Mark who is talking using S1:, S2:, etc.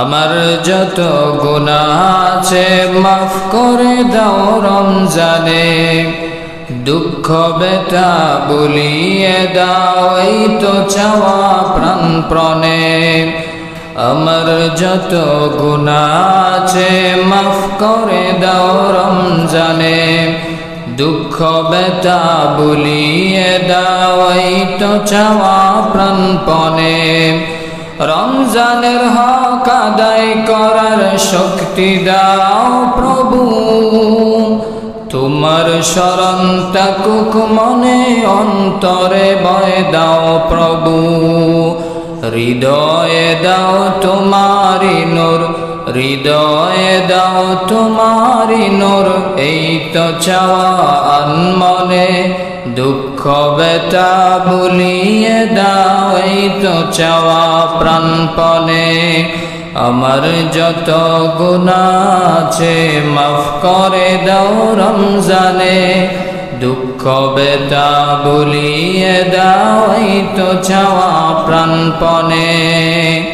S1: আমার যত গুণা আছে, মাফ করে দাও রমজানে। দুঃখ বেতা বলিয়ে দাও, এই তো চাওয়া প্রাণপণে আমার যত গুণা আছে, মাফ করে দাও রমজানে। দুঃখ বেতা বলিয়ে দাও, এই তো চাওয়া প্রাণপণে রমজানের হক আদায় করার শক্তি দাও প্রভু। তোমার শরণ তাকুক মনে, অন্তরে বয় দাও প্রভু। হৃদয়ে দাও তোমারি নূর, হৃদয়ে দাও তোমারি নূর। এই তো চাওয়া মনে দুঃখ বেতা বলিয়ে তো চাওয়া প্রাণপণে, আমার যত গুণা আছে মাফ করে দাও রমজানে। দুঃখ বেতা বলিয়ে দাও তো চাওয়া প্রাণপণে।